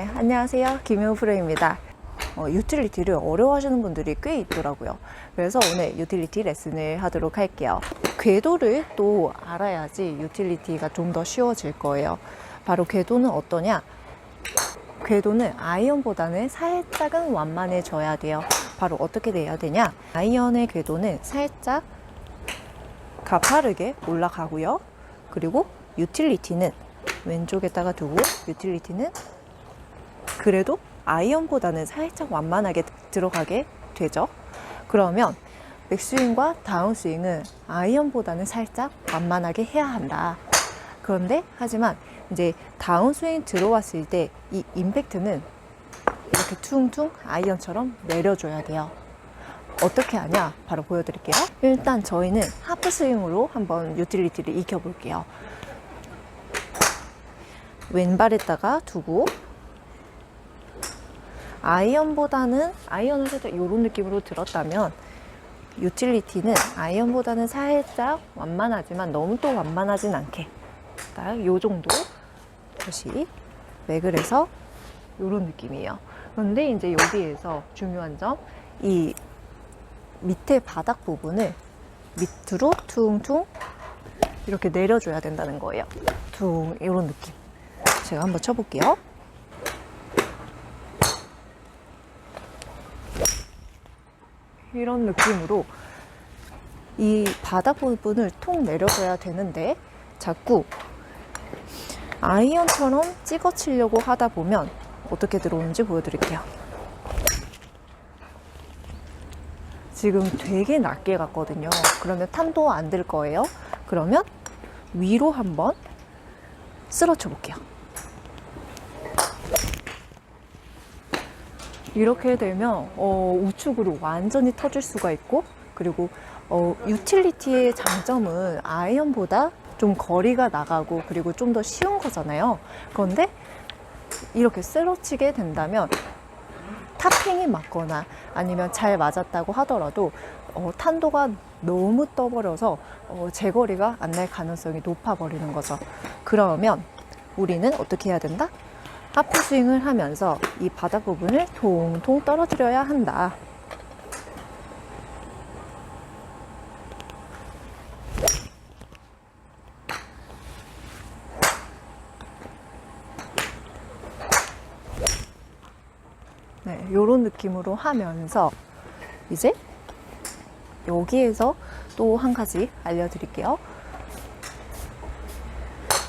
네, 안녕하세요. 김효 프로입니다. 어, 유틸리티를 어려워하시는 분들이 꽤 있더라고요. 그래서 오늘 유틸리티 레슨을 하도록 할게요. 궤도를 또 알아야지 유틸리티가 좀 더 쉬워질 거예요. 바로 궤도는 어떠냐? 궤도는 아이언보다는 살짝은 완만해져야 돼요. 바로 어떻게 돼야 되냐? 아이언의 궤도는 살짝 가파르게 올라가고요. 그리고 유틸리티는 왼쪽에다가 두고 유틸리티는 그래도 아이언보다는 살짝 완만하게 들어가게 되죠. 그러면 백스윙과 다운스윙은 아이언보다는 살짝 완만하게 해야 한다. 그런데 하지만 이제 다운스윙 들어왔을 때 이 임팩트는 이렇게 퉁퉁 아이언처럼 내려줘야 돼요. 어떻게 하냐? 바로 보여드릴게요. 일단 저희는 하프스윙으로 한번 유틸리티를 익혀볼게요. 왼발에다가 두고 아이언보다는 아이언을 살짝 이런 느낌으로 들었다면 유틸리티는 아이언보다는 살짝 완만하지만 너무 또 완만하진 않게 딱 요 정도 다시 맥을 해서 이런 느낌이에요. 그런데 이제 여기에서 중요한 점 이 밑에 바닥 부분을 밑으로 퉁퉁 이렇게 내려줘야 된다는 거예요. 퉁 이런 느낌. 제가 한번 쳐볼게요. 이런 느낌으로 이 바닥 부분을 통 내려줘야 되는데 자꾸 아이언처럼 찍어 치려고 하다 보면 어떻게 들어오는지 보여드릴게요. 지금 되게 낮게 갔거든요. 그러면 탄도 안 들 거예요. 그러면 위로 한번 쓸어쳐 볼게요. 이렇게 되면 어, 우측으로 완전히 터질 수가 있고 그리고 어, 유틸리티의 장점은 아이언보다 좀 거리가 나가고 그리고 좀 더 쉬운 거잖아요. 그런데 이렇게 쓰러치게 된다면 탑핑이 맞거나 아니면 잘 맞았다고 하더라도 어, 탄도가 너무 떠버려서 어, 제거리가 안 날 가능성이 높아 버리는 거죠. 그러면 우리는 어떻게 해야 된다? 하프 스윙을 하면서 이 바닥 부분을 통통 떨어뜨려야 한다. 네, 이런 느낌으로 하면서 이제 여기에서 또 한 가지 알려드릴게요.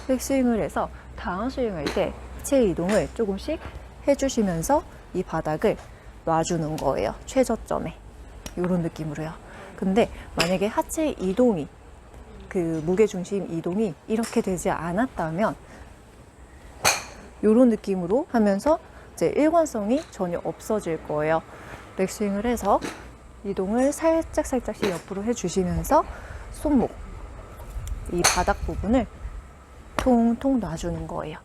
백스윙을 해서 다운스윙 할때 체 이동을 조금씩 해주시면서 이 바닥을 놔주는 거예요. 최저점에. 이런 느낌으로요. 근데 만약에 하체 이동이 그 무게중심 이동이 이렇게 되지 않았다면 이런 느낌으로 하면서 이제 일관성이 전혀 없어질 거예요. 백스윙을 해서 이동을 살짝 살짝씩 옆으로 해주시면서 손목 이 바닥 부분을 통통 놔주는 거예요.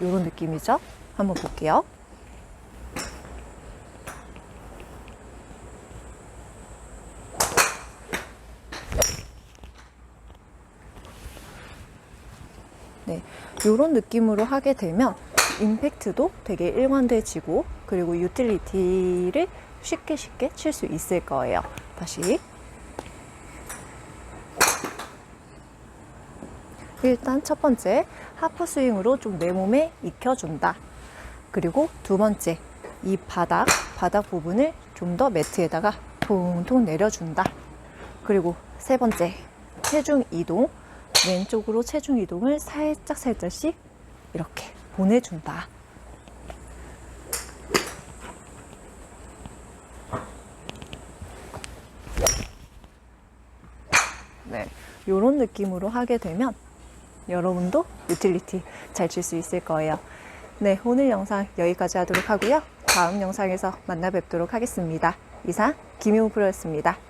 이런 느낌이죠. 한번 볼게요. 네, 이런 느낌으로 하게 되면 임팩트도 되게 일관돼지고 그리고 유틸리티를 쉽게 쉽게 칠 수 있을 거예요. 다시 일단 첫 번째 하프 스윙으로 좀 내 몸에 익혀준다. 그리고 두 번째 이 바닥 바닥 부분을 좀 더 매트에다가 통통 내려준다. 그리고 세 번째 체중 이동 왼쪽으로 체중 이동을 살짝 살짝씩 이렇게 보내준다. 네, 이런 느낌으로 하게 되면 여러분도 유틸리티 잘칠수 있을 거예요. 네, 오늘 영상 여기까지 하도록 하고요. 다음 영상에서 만나 뵙도록 하겠습니다. 이상 김효우 프로였습니다.